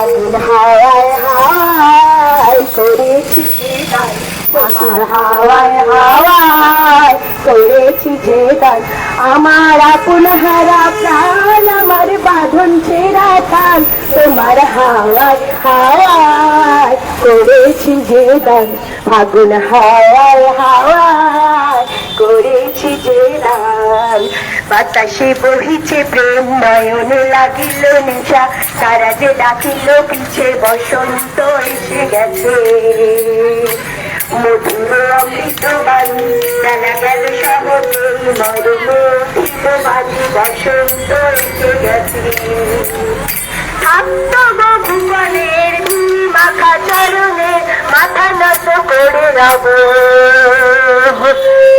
ফাগুন হাওয়ায় হাওয়ায় করেছি ফাগুন হাওয়ায় হাওয়ায় করেছি যে গান আমার আপন হারা প্রাণ, আমার বাঁধন ছেঁড়া টান তোমার হাওয়ায় হাওয়ায় করেছি যে গান ফাগুন হাওয়ায় হাওয়ায় করেছি যে বাতাসে বহিছে প্রেম, নয়নে লাগিল নেশা। তারা যে ডাকিল, পিছে বসন্ত এসে গেছে। মধুর অমৃত বাণী, জানা গেল সহজে মরমে উঠিল বাজি বসন্ত এসে গেছে। থাকত মাখা চরণে মাথা নত করে রব।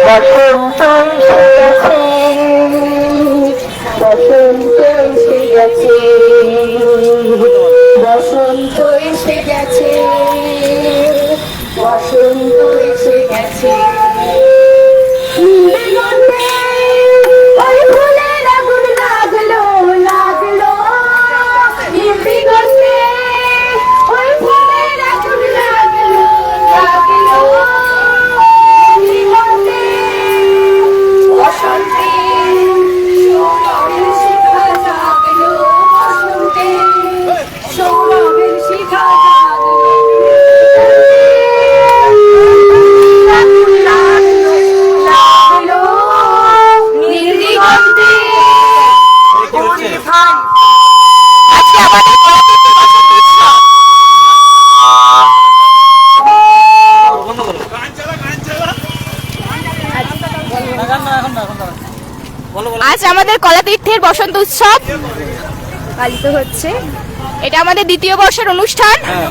বসন্ত আমাদের কলাতীর্থের বসন্ত উৎসব। পালিত হচ্ছে। এটা আমাদের দ্বিতীয় বর্ষের অনুষ্ঠান। হ্যাঁ,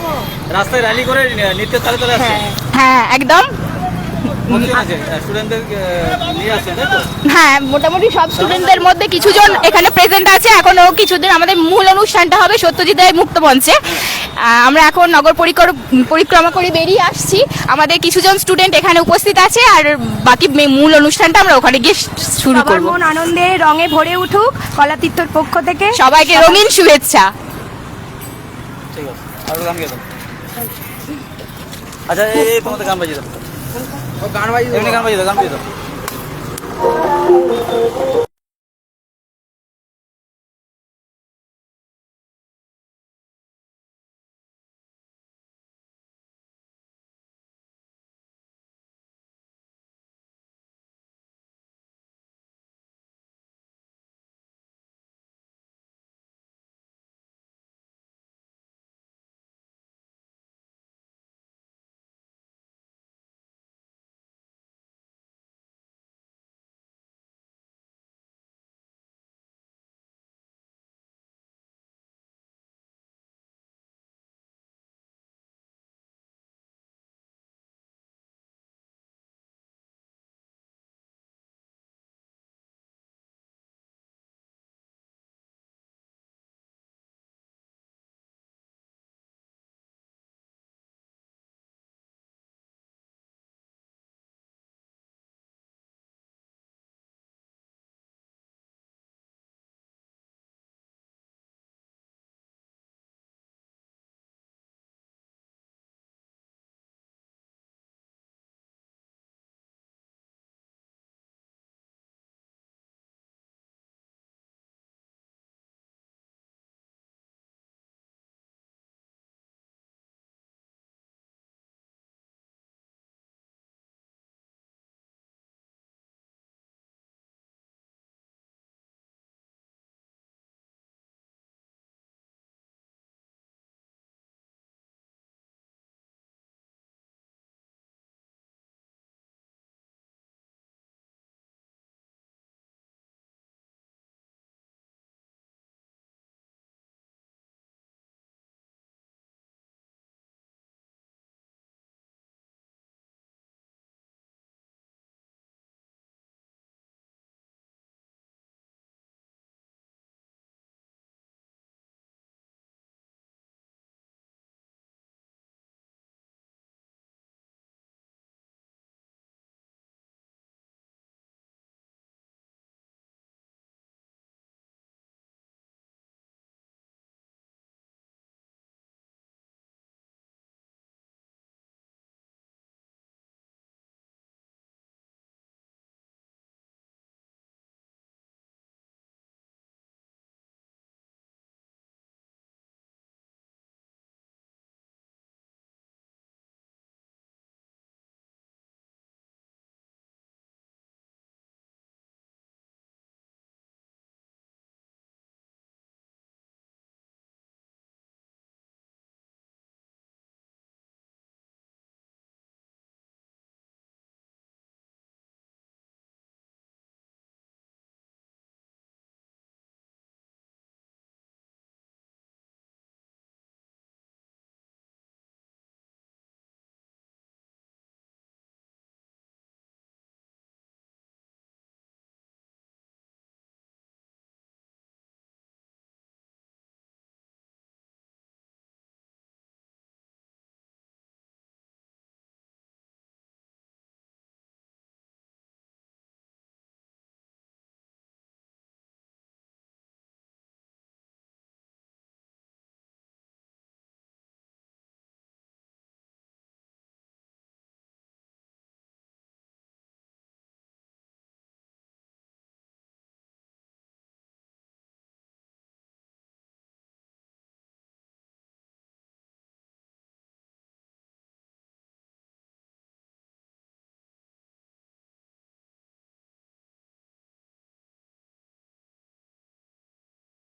রাস্তায় র্যালি করে নৃত্য তালে তালে আসছে। হ্যাঁ একদম। হ্যাঁ মোটামুটি সব স্টুডেন্টদের মধ্যে কিছুজন এখানে প্রেজেন্ট আছে এখনও কিছুদিন আমাদের মূল অনুষ্ঠানটা হবে সত্যজিৎ রায় মুক্ত মঞ্চে আমরা এখন নগর পরিকর- পরিক্রমা করে বেরিয়ে আসছি আমাদের কিছুজন স্টুডেন্ট এখানে উপস্থিত আছে আর বাকি মূল অনুষ্ঠানটা আমরা ওখানে গিয়ে শুরু করব মন আনন্দে রঙে ভরে উঠুক কলাতীর্থর পক্ষ থেকে সবাইকে রঙিন শুভেচ্ছা ঠিক আছে আর গান গিয়ে দাও আচ্ছা এই এই তোমাদের গান বাজিয়ে দাও গান বাজিয়ে গান বাজিয়ে দাও গান বাজিয়ে দাও।